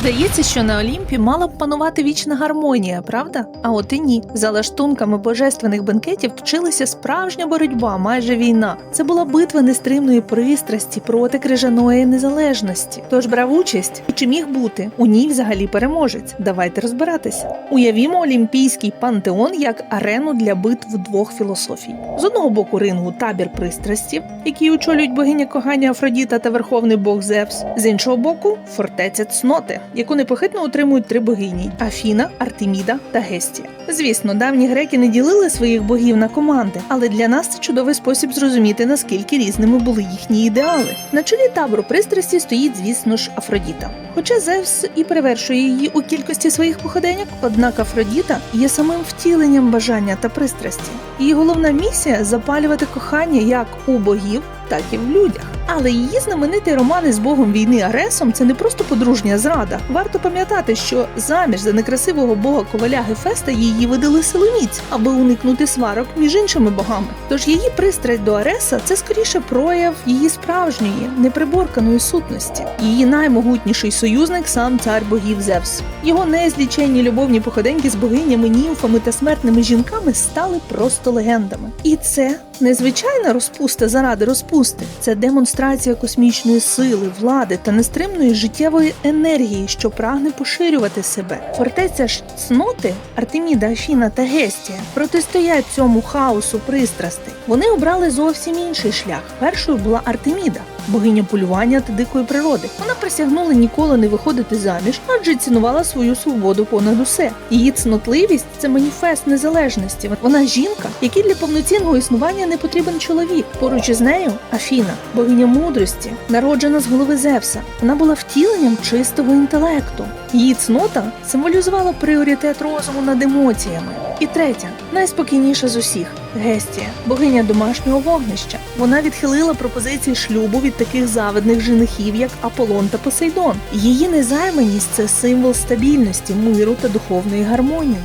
Здається, що на Олімпі мала б панувати вічна гармонія, правда? А от і ні. За лаштунками божественних бенкетів точилася справжня боротьба, майже війна. Це була битва нестримної пристрасті проти крижаної незалежності. Тож брав участь чи міг бути у ній взагалі переможець? Давайте розбиратися. Уявімо олімпійський пантеон як арену для битв двох філософій. З одного боку рингу табір пристрасті, який очолюють богиня кохання Афродіта та верховний бог Зевс. З іншого боку, фортеця цноти, яку непохитно утримують три богині: Афіна, Артеміда та Гестія. Звісно, давні греки не ділили своїх богів на команди, але для нас це чудовий спосіб зрозуміти, наскільки різними були їхні ідеали. На чолі табору пристрасті стоїть, звісно ж, Афродіта. Хоча Зевс і перевершує її у кількості своїх походеньок, однак Афродіта є самим втіленням бажання та пристрасті. Її головна місія запалювати кохання як у богів, так і в людях. Але її знаменитий роман із богом війни Аресом це не просто подружня зрада. Варто пам'ятати, що заміж за некрасивого бога коваля Гефеста її видали силоміць, аби уникнути сварок між іншими богами. Тож її пристрасть до Ареса це скоріше прояв її справжньої, неприборканої сутності. Її наймогутніший союзник сам цар богів Зевс. Його незліченні любовні походеньки з богинями, німфами та смертними жінками стали просто легендами. І це незвичайна розпуста заради розпусти. Це демонстрація космічної сили, влади та нестримної життєвої енергії, що прагне поширювати себе. Фортеця ж цноти, Артеміда, Афіна та Гестія протистоять цьому хаосу пристрастей. Вони обрали зовсім інший шлях. Першою була Артеміда. Богиня полювання та дикої природи. Вона присягнула ніколи не виходити заміж, адже цінувала свою свободу понад усе. Її цнотливість це маніфест незалежності. Вона жінка, якій для повноцінного існування не потрібен чоловік. Поруч із нею Афіна, богиня мудрості, народжена з голови Зевса. Вона була втіленням чистого інтелекту. Її цнота символізувала пріоритет розуму над емоціями. І третя, найспокійніша з усіх Гестія, богиня домашнього вогнища. Вона відхилила пропозиції шлюбу від таких завидних женихів, як Аполлон та Посейдон. Її незайманість це символ стабільності, миру та духовної гармонії.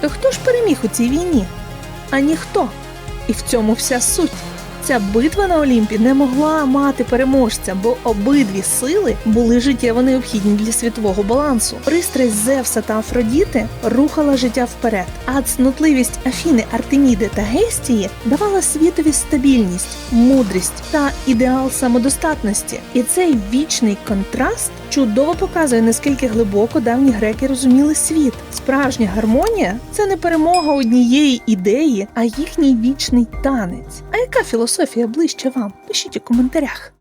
То хто ж переміг у цій війні? А ніхто. І в цьому вся суть. Ця битва на Олімпі не могла мати переможця, бо обидві сили були життєво необхідні для світового балансу. Пристрасть Зевса та Афродіти рухала життя вперед, а цнотливість Афіни, Артеміди та Гестії давала світові стабільність, мудрість та ідеал самодостатності. І цей вічний контраст чудово показує, наскільки глибоко давні греки розуміли світ. Справжня гармонія це не перемога однієї ідеї, а їхній вічний танець. А яка філософія ближче вам? Пишіть у коментарях.